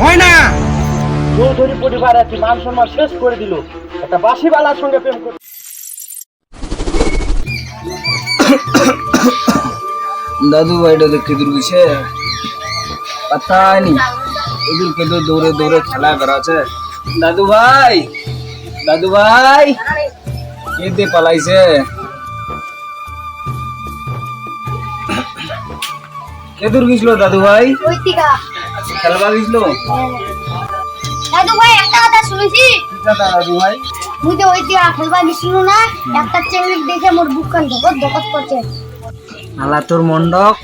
ময়না চৌধুরী পরিবার আছে মান সম্মান শেষ করে দিল। একটা বাসিবালার সঙ্গে প্রেম করে দাদু ভাইটা দেখতে দূর গেছে? পাতা নি এদুর কেদু দৌড়ে দৌড়ে খেলা করাছে দাদু ভাই দাদু ভাই কেদে পালাইছে। কেদুর গেছিল দাদু ভাই? ঐতিকা খেলবা গেছিল দাদু ভাই একটা কথা শুনেছি। দাদু ভাই? মুই তো ঐতিকা খেলবা গেছিল না একটা চেংড়ি দেখে মোর বুকখান ধকত ধকত করছে। আলা তোর মন্ডক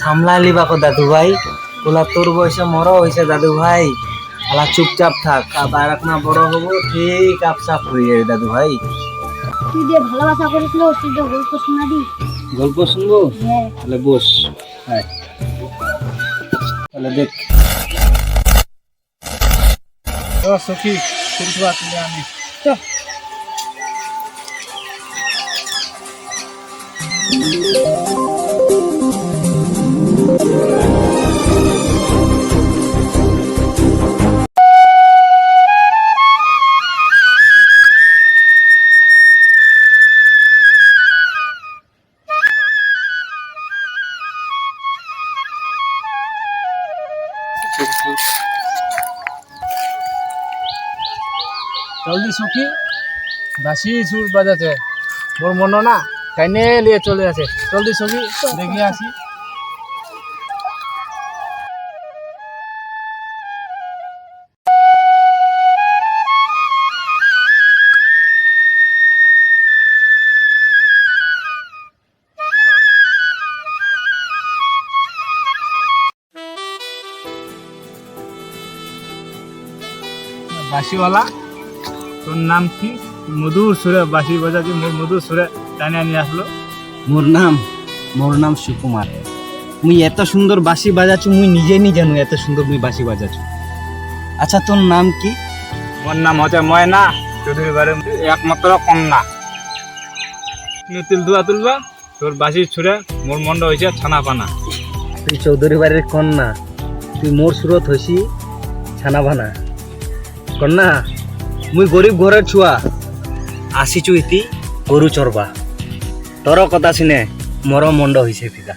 সামলালি বাকো দাদু ভাই। তোলা তোর বয়সে মর হয়েছে দাদু ভাই। আলা চুপচাপ থাক আবার না বড় হব ঠিক আপসাপ হয়ে যাবে দাদু ভাই। তুই যে ভালোবাসা তুই যে গল্প শোনাবি। গল্প শুনব? হ্যাঁ। তাহলে বস। হ্যাঁ। তাহলে দেখ। ও সখী কিন্তু আসলে আমি। জলদি সখী বাসি সুর বাজাতে। মোর মন না কাইনে লিয়ে চলে আছে। জলদি সখী দেখে আসি। বাসিওয়ালা তোর নাম কি? মধুর সুরে বাসি বাজাচ্ছি মোর মধুর সুরে টানে নিয়ে আসলো। মোর নাম মোর নাম সুকুমার। মুই এত সুন্দর বাঁশি বাজাচ্ছু মুই নিজে নি জানু এত সুন্দর মুই বাঁশি বাজাচ্ছু। আচ্ছা তোর নাম কি? মোর নাম হচ্ছে ময়না চৌধুরী বাড়ির একমাত্র কন্যা। তুল দুয়া তুলবা তোর বাসির ছুড়ে মোর মন্ড হয়েছে ছানা পানা তুই চৌধুরী বাড়ির কন্যা তুই মোর সুরত হইছি ছানা ভানা কন্যা মুই গরিব ঘরের ছুয়া আসিছু ইতি গরু চরবা তোর কথা শুনে মর মন্ড হইছে ফিকা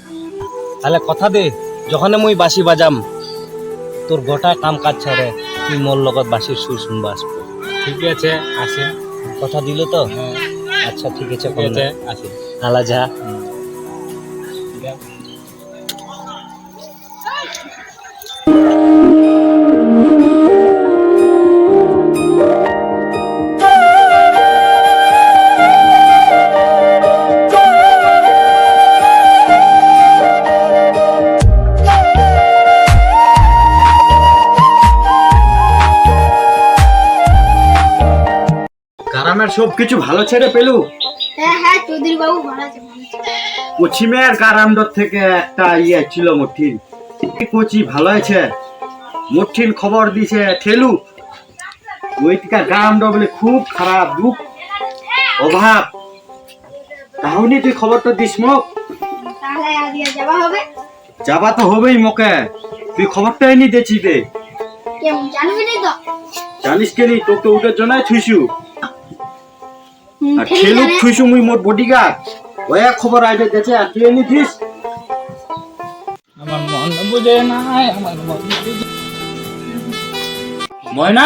তাহলে কথা দে যখন মুই বাঁশি বাজাম। তোর গোটা কাম কাজ ছেড়ে তুই মোর লগত বাঁশির সুর শুনবা আসব ঠিক আছে আসে কথা দিল তো? আচ্ছা ঠিক আছে ঠিক আছে আসে আলা যা গ্রামের সব কিছু ভালো ছেড়ে পেলু? হ্যাঁ হ্যাঁ চৌধুরী বাবু ভালো আছে। পশ্চিমের কারামডর থেকে একটা ইয়ে ছিল মুঠিন কচি ভালো আছে? মুঠিন খবর দিছে ঠেলু। গ্রামটা বলে খুব খারাপ দুঃখ অভাব। তাহলে তুই খবরটা দিস মোক। যাবা তো হবেই মোকে। তুই খবরটাই নি দেছি দে জানিস কেনি তোকে তো ওটার জন্য হুম, আর ঠিক ঠেলু থুইছু মুই মোর বডিগার্ড ওই খবর আইবে দেছে আর তুই এনে দিস আমার মন বুঝে নাই আমার মন বুঝে ময়না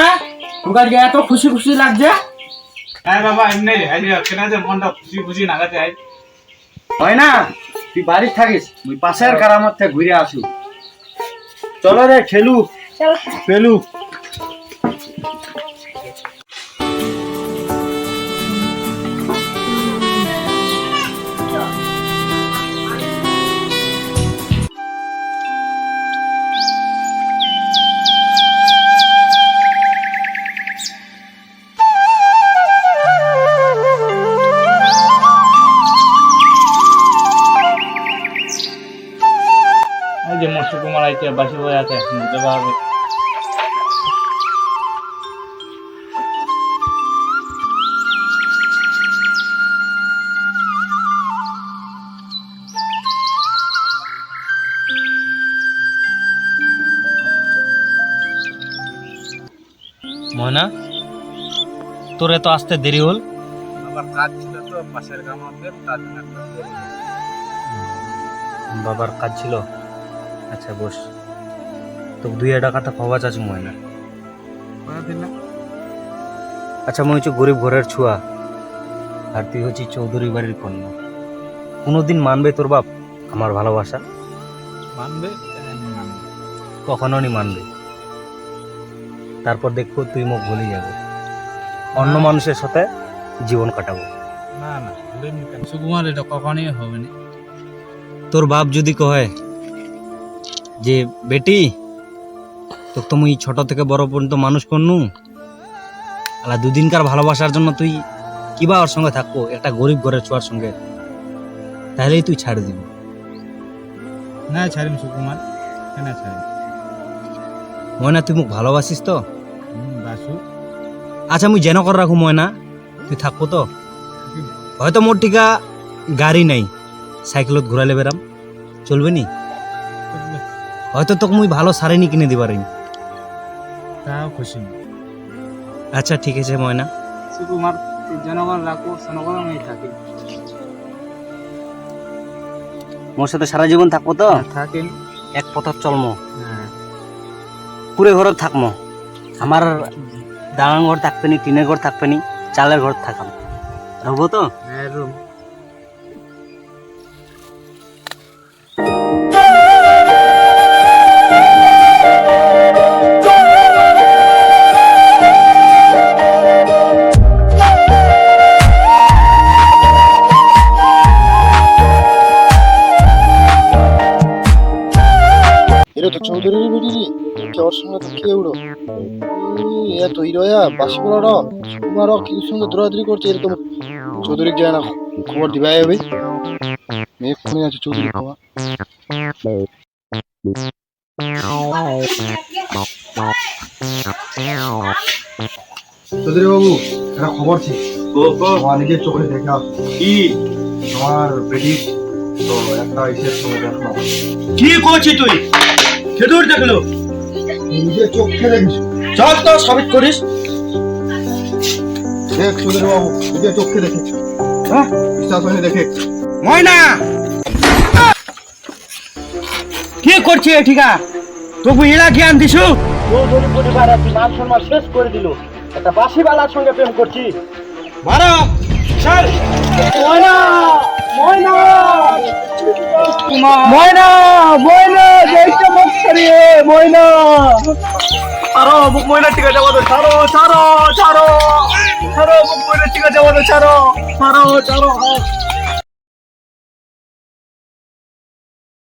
তোকার এত খুশি খুশি লাগছে? হ্যাঁ বাবা এমনি আজ কেন যে মনটা খুশি খুশি নাগাতে আই হয় না তুই বাড়ি থাকিস তুই পাশের কারামত থেকে ঘুরে আসু। চলো রে ঠেলু চল। আইছে বাসি বয়ে আছে যাবা হবে ময়না তোর এত আসতে দেরি হল? আবার কাজ ছিল তো পাশের গ্রাম আমাদের তার। বাবার কাজ ছিল? আচ্ছা বস। তো দুই একটা কথা খবর আছে ময়না আচ্ছা মনে হচ্ছে গরিব ঘরের ছুয়া। আর তুই হচ্ছি চৌধুরী বাড়ির কন্যা। কোনোদিন মানবে তোর বাপ আমার ভালোবাসা? মানবে? কখনো নি মানবে। তারপর দেখব তুই মুখ ভুলে যাবে। অন্য মানুষের সাথে জীবন কাটাবো। না না সুকুমার এটা কখনই হবে না। তোর বাপ যদি কয় যে বেটি তো তুমি ছোট থেকে বড় পর্যন্ত মানুষ করনু। আলা দুদিনকার ভালোবাসার জন্য তুই কিবা ওর সঙ্গে থাকব একটা গরিব ঘরের ছোয়ার সঙ্গে। তাহলেই তুই ছাড় দিবি। না ছাড়িম সুকুমার। কেন ছাড়িম? ময়না তুই মুখ ভালোবাসিস তো? বাসু। আচ্ছা মুই যেন করে রাখু ময়না তুই থাকব তো? হয়তো মোর টিকা গাড়ি নাই সাইকেলত ঘুরালে বেরাম চলবে নি? হয়তো তোকে মুই ভালো সারেনি কিনে দিবারিম তাও খুশি। আচ্ছা ঠিক আছে ময়না। সুকুমার জনগণ রাখো জনগণ আমি থাকি। মোর সাথে সারা জীবন থাকব তো? থাকিম এক পথর চলমো। হ্যাঁ। কুড়ে ঘর থাকমো। আমার দালান ঘর থাকবে নি টিনের ঘর থাকবে নি চালের ঘর থাকাম রহবো তো? হ্যাঁ রুম। এটা তো চৌধুরীর বেটি রে ওর সঙ্গে তো খেয়ে উড়ো। এ তো হিরোয়া বাসি বড় সুকুমার কিছু সঙ্গে দৌড়াদৌড়ি করছে এরকম? চৌধুরী যায় না খবর দিবাই হবে মেয়ে ফোনে আছে চৌধুরী খবর। চৌধুরী বাবু একটা খবর ছিল আমার নিজের চোখে দেখা। কি? আমার বেটি তো একটা ইসের সঙ্গে দেখলাম কি করছিস তুই? খেদুর দেখল নিজের চোখে দেখেছি চল তো সাবিত করিস। দেখ চৌধুরী বাবু নিজের চোখে দেখেছি হ্যাঁ? বিশ্বাস হয়নি দেখে। ময়না! কি করছিস ঠিকা? তবু এরা জ্ঞান দিছু? চৌধুরী পরিবার মান সম্মান শেষ করে দিল। একটা বাসিওয়ালার সঙ্গে প্রেম করছি। মারো! চল! ময়না! ময়না! ময়না! ময়না! দেখতে করিয়ে ময়না। ছাড়ো বুক ময়না টিকা যাব তো ছাড়ো ছাড়ো ছাড়ো। ছাড়ো বুক ময়না যাব তো ছাড়ো। ছাড়ো ছাড়ো